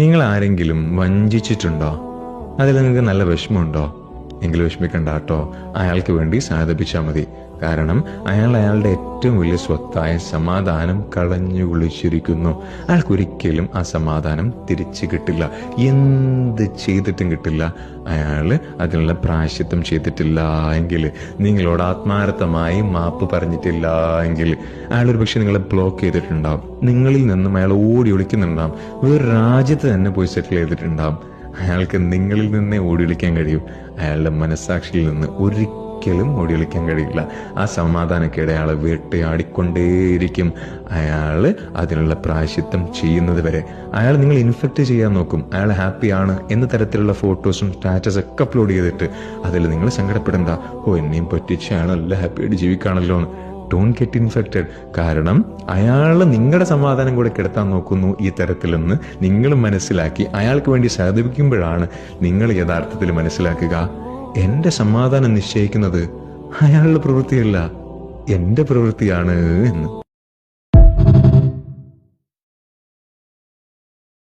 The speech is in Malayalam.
നിങ്ങൾ ആരെങ്കിലും വഞ്ചിച്ചിട്ടുണ്ടോ? അതിൽ നിങ്ങൾക്ക് നല്ല വിഷമമുണ്ടോ? എങ്കിൽ വിഷമിക്കണ്ട കേട്ടോ. അയാൾക്ക് വേണ്ടി സാധിപ്പിച്ചാൽ മതി. കാരണം അയാൾ അയാളുടെ ഏറ്റവും വലിയ സ്വത്തായ സമാധാനം കളഞ്ഞു കുളിച്ചിരിക്കുന്നു അയാൾക്കൊരിക്കലും ആ സമാധാനം തിരിച്ചു കിട്ടില്ല. എന്ത് ചെയ്തിട്ടും കിട്ടില്ല. അയാൾ അതിനുള്ള പ്രായശിത്വം ചെയ്തിട്ടില്ല എങ്കിൽ നിങ്ങളോട് ആത്മാർത്ഥമായി മാപ്പ് പറഞ്ഞിട്ടില്ല എങ്കിൽ അയാൾ ഒരു പക്ഷെ നിങ്ങളെ ബ്ലോക്ക് ചെയ്തിട്ടുണ്ടാവും. നിങ്ങളിൽ നിന്നും അയാൾ ഓടി ഒളിക്കുന്നുണ്ടാവും വേറെ രാജ്യത്ത് തന്നെ പോയി സെറ്റിൽ ചെയ്തിട്ടുണ്ടാവും. അയാൾക്ക് നിങ്ങളിൽ നിന്നേ ഓടിയൊളിക്കാൻ കഴിയും. അയാളുടെ മനസ്സാക്ഷിയിൽ നിന്ന് ഒരിക്കലും ഓടിയൊളിക്കാൻ കഴിയില്ല. ആ സമാധാനക്കേട് അയാളെ വേട്ടയാടിക്കൊണ്ടേയിരിക്കും. അയാൾ അതിനുള്ള പ്രായശിത്വം ചെയ്യുന്നത് വരെ. അയാൾ നിങ്ങൾ ഇൻഫെക്റ്റ് ചെയ്യാൻ നോക്കും. അയാൾ ഹാപ്പിയാണ് എന്ന തരത്തിലുള്ള ഫോട്ടോസും സ്റ്റാറ്റസ് ഒക്കെ അപ്ലോഡ് ചെയ്തിട്ട് അതിൽ നിങ്ങൾ സങ്കടപ്പെടേണ്ട. ഓ എന്നെയും പറ്റിച്ച് അയാൾ നല്ല ഹാപ്പിയായിട്ട് ജീവിക്കാണല്ലോ എന്ന് ഡോൺ ഗെറ്റ് ഇൻഫെക്റ്റഡ് കാരണം അയാൾ നിങ്ങളുടെ സമാധാനം കൂടെ കിടത്താൻ നോക്കുന്നു ഈ തരത്തിലെന്ന് നിങ്ങൾ മനസ്സിലാക്കി അയാൾക്ക് വേണ്ടി സഹതപിക്കുമ്പോഴാണ് നിങ്ങൾ യഥാർത്ഥത്തിൽ മനസ്സിലാക്കുക. എന്റെ സമാധാനം നിശ്ചയിക്കുന്നത് അയാളുടെ പ്രവൃത്തിയല്ല. എന്റെ പ്രവൃത്തിയാണ് എന്ന്.